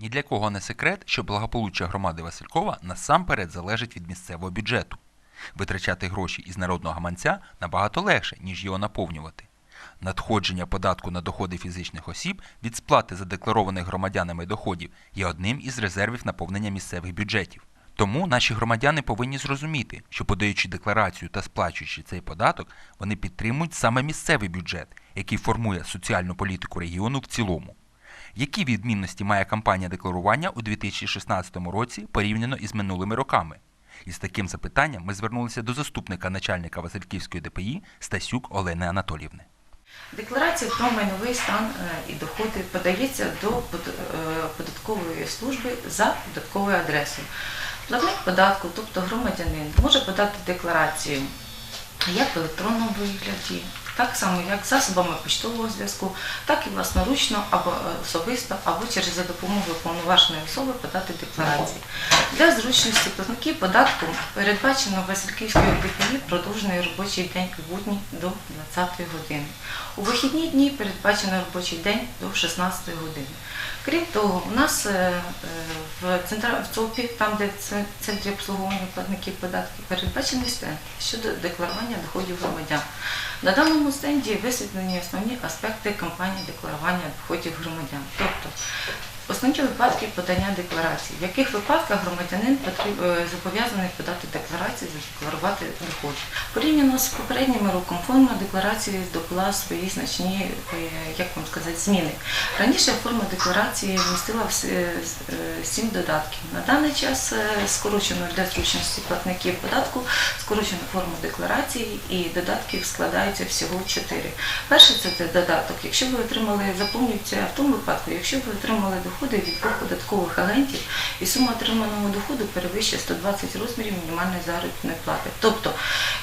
Ні для кого не секрет, що благополуччя громади Василькова насамперед залежить від місцевого бюджету. Витрачати гроші із народного гаманця набагато легше, ніж його наповнювати. Надходження податку на доходи фізичних осіб від сплати задекларованих громадянами доходів є одним із резервів наповнення місцевих бюджетів. Тому наші громадяни повинні зрозуміти, що подаючи декларацію та сплачуючи цей податок, вони підтримують саме місцевий бюджет, який формує соціальну політику регіону в цілому. Які відмінності має кампанія декларування у 2016 році порівняно із минулими роками? Із таким запитанням ми звернулися до заступника начальника Васильківської ДПІ Стасюк Олени Анатолівни. Декларація про майновий стан е, і доходи подається до е, податкової служби за податковою адресою. Платник податку, тобто громадянин, може подати декларацію як в електронному вигляді, так само як засобами почтового зв'язку, так і власноручно або особисто, або через за допомогою повноваженої особи подати декларації. Для зручності платників податку передбачено в Васильківської ДПІ продовжений робочий день у будні до 20 години. У вихідні дні передбачено робочий день до 16 години. Крім того, у нас е, е, в ЦОПі, там де в центрі обслуговування платників податків, передбачений стенд щодо декларування доходів громадян. На даному стенді висвітлені основні аспекти кампанії декларування доходів громадян. Тобто основні випадки подання декларації, в яких випадках громадянин е, зобов'язаний подати декларацію, задекларувати доходи. Порівняно з попередніми роком форма декларації здобула свої значні, е, як вам сказати, зміни. Раніше форма декларації с- е, сім додатків. На даний час скорочено для зручності платників податку, скорочено форму декларації і додатків складаються всього чотири. Перший це додаток. Якщо ви отримали, заповнюється в тому випадку, якщо ви отримали доходи від двох податкових агентів і сума отриманого доходу перевищує 120 розмірів мінімальної заробітної плати. Тобто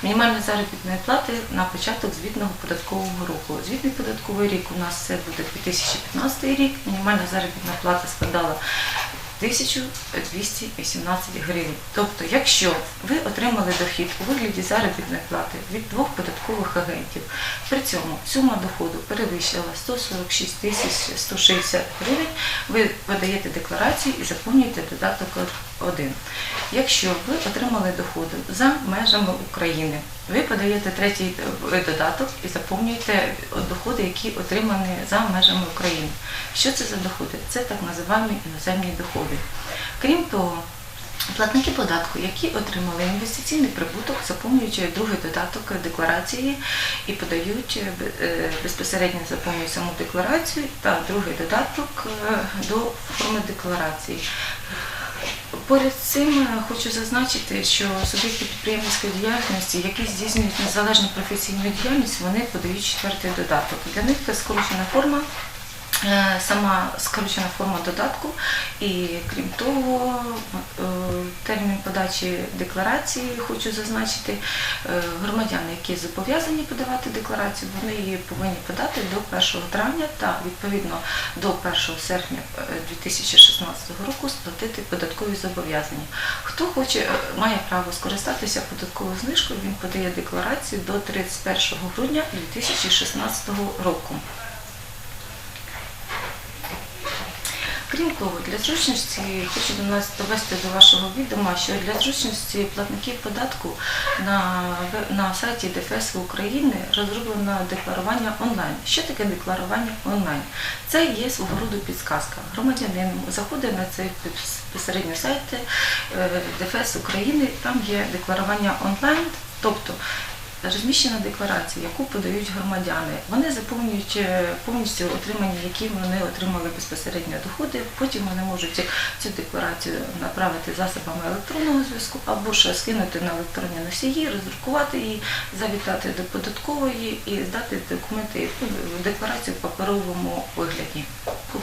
мінімальної заробітної плати на початок звітного податкового року. Звітний податковий рік у нас це буде 2015 рік. Мінімальна заробітна плата складала 1218 гривень. Тобто, якщо ви отримали дохід у вигляді заробітної плати від двох податкових агентів, при цьому сума доходу перевищила 146 тисяч 160 гривень, ви подаєте декларацію і заповнюєте додаток 1. Якщо ви отримали доходи за межами України, ви подаєте третій е, додаток і заповнюєте доходи, які отримані за межами України. Що це за доходи? Це так називаємо іноземні доходи. Крім того, Платники податку, які отримали інвестиційний прибуток, заповнюють другий додаток декларації і подають е, е, безпосередньо заповнюють саму декларацію та другий додаток до форми декларації. Поряд з цим е, хочу зазначити, що суб'єкти підприємницької діяльності, які здійснюють незалежну професійну діяльність, вони подають четвертий додаток. Для них це скорочена форма. Е, Сама скорочена форма додатку, і крім того, е, термін подачі декларації хочу зазначити, е, громадяни, які зобов'язані подавати декларацію, вони її повинні подати до 1 травня та відповідно до 1 серпня е, 2016 року сплатити податкові зобов'язання. Хто хоче, має право скористатися податковою знижкою, він подає декларацію до 31 грудня 2016 року. Крім того, для зручності хочу довести до вашого відома, що для зручності платників податку на, на сайті ДФС України розроблено декларування онлайн. Що таке декларування онлайн? Це є свого роду підсказка. Громадянин заходить на цей безпосередньо сайт е, ДФС України, там є декларування онлайн, тобто Розміщена декларація, яку подають громадяни. Вони заповнюють е, повністю отримані, які вони отримали безпосередньо доходи. Потім вони можуть цю декларацію направити засобами електронного зв'язку або ж скинути на електронні носії, роздрукувати її, завітати до податкової і здати документи ну, декларацію в паперовому вигляді.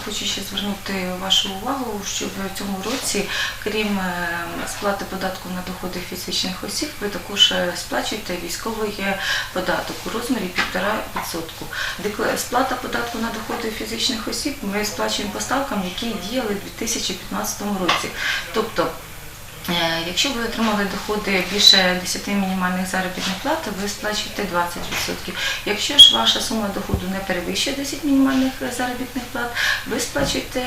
Хочу ще звернути вашу увагу, що в цьому році, крім е, сплати податку на доходи фізичних осіб, ви також е, сплачуєте військовий е, податок у розмірі 1,5%. Сплата податку на доходи фізичних осіб ми сплачуємо поставкам, які діяли в 2015 році. Тобто Якщо ви отримали доходи більше 10 мінімальних заробітних плат, ви сплачуєте 20%. Якщо ж ваша сума доходу не перевищує 10 мінімальних заробітних плат, ви сплачуєте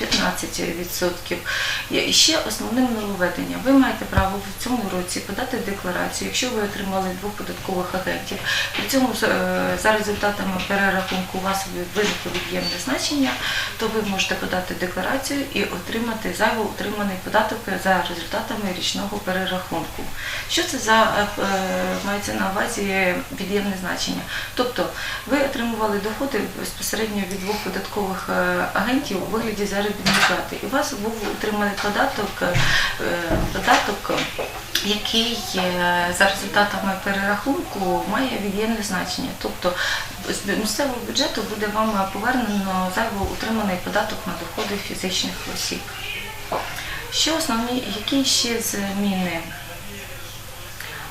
15%. Є ще основне нововведення. Ви маєте право в цьому році подати декларацію, якщо ви отримали двох податкових агентів. При цьому е, за результатами перерахунку у вас виникло від'ємне значення, то ви можете подати декларацію і отримати зайво утриманий податок за результатами річного перерахунку. Що це за е, е, мається на увазі від'ємне значення? Тобто ви отримували доходи безпосередньо від двох податкових е, агентів у вигляді заробітної плати, і у вас був утриманий податок, податок який за результатами перерахунку має від'ємне значення. Тобто з місцевого бюджету буде вам повернено зайво утриманий податок на доходи фізичних осіб. Що основні, які ще зміни?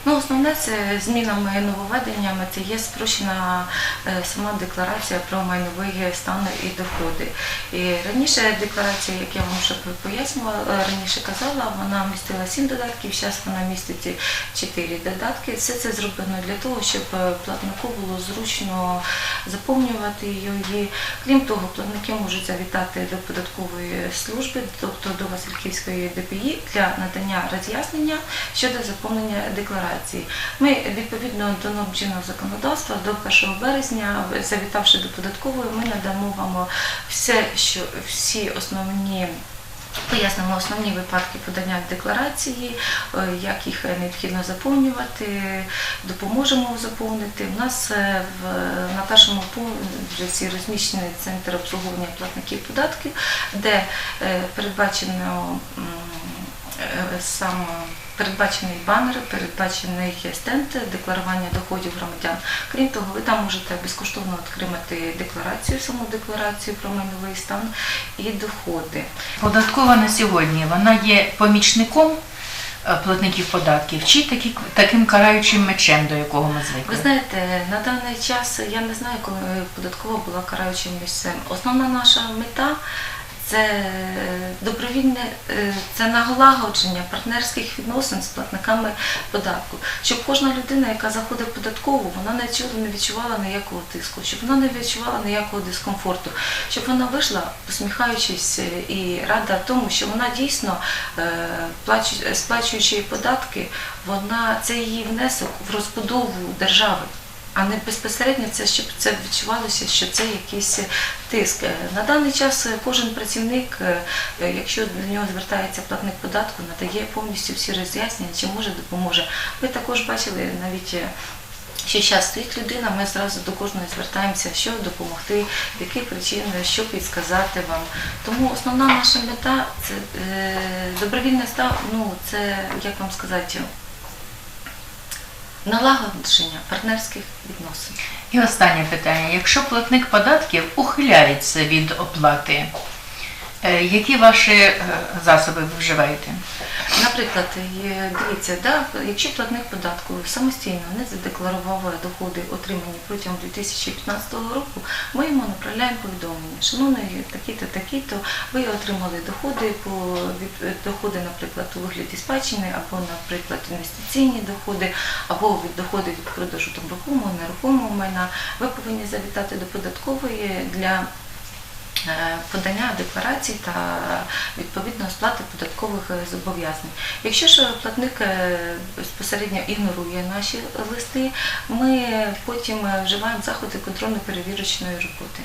Ну, основне це змінами і нововведеннями, це є спрощена е, сама декларація про майновий стан і доходи. І раніше декларація, як я вам вже пояснювала, е, раніше казала, вона містила 7 додатків, зараз вона містить 4 додатки. Все це зроблено для того, щоб е, платнику було зручно заповнювати її. Крім того, платники можуть завітати до податкової служби, тобто до Васильківської ДПІ для надання роз'яснення щодо заповнення декларації. Ми відповідно до норм чинного законодавства до 1 березня, завітавши до податкової, ми надамо вам все, що всі основні. Пояснимо основні випадки подання декларації, е, як їх необхідно заповнювати, допоможемо заповнити. У нас е, в, на першому пункті розміщений центр обслуговування платників податків, де е, передбачено м, е, сам передбачений банер, передбачений стенд декларування доходів громадян. Крім того, ви там можете безкоштовно отримати декларацію, саму декларацію про майновий стан і доходи. Податкова на сьогодні вона є помічником е, платників податків чи такі, таким караючим мечем, до якого ми Ви знаєте, на даний час я не знаю, коли податкова була караючим місцем. Основна наша мета це добровільне е, це налагодження партнерських відносин з платниками податку, щоб кожна людина, яка заходить в податкову, вона чула, не відчувала ніякого тиску, щоб вона не відчувала ніякого дискомфорту, щоб вона вийшла, посміхаючись е, і рада тому, що вона дійсно е, плачу- сплачуючи податки, вона це її внесок в розбудову держави. А не безпосередньо це, щоб це відчувалося, що це якийсь тиск. Е, На даний час е, кожен працівник, е, е, якщо до нього звертається платник податку, надає повністю всі роз'яснення, чи може допоможе. Ви також бачили навіть. е, Що зараз стоїть людина, ми зразу до кожної звертаємося, що допомогти, які причини, що підсказати вам. Тому основна наша мета це е, добровільне став, ну це як вам сказати, налагодження партнерських відносин. І останнє питання. Якщо платник податків ухиляється від оплати, які ваші е, засоби ви вживаєте? Наприклад, дивіться, да, якщо платник податку самостійно не задекларував доходи, отримані протягом 2015 року, ми йому направляємо повідомлення. Шановний такі-то, такі-то, ви отримали доходи по доходи, наприклад, у вигляді спадщини, або, наприклад, інвестиційні доходи, або від доходи від продажу там рухомого, нерухомого майна. Ви повинні завітати до податкової для е, подання декларацій та відповідно сплати податкових е, зобов'язань. Якщо ж платник е, безпосередньо ігнорує наші листи, ми потім е, вживаємо заходи контрольно-перевірочної роботи.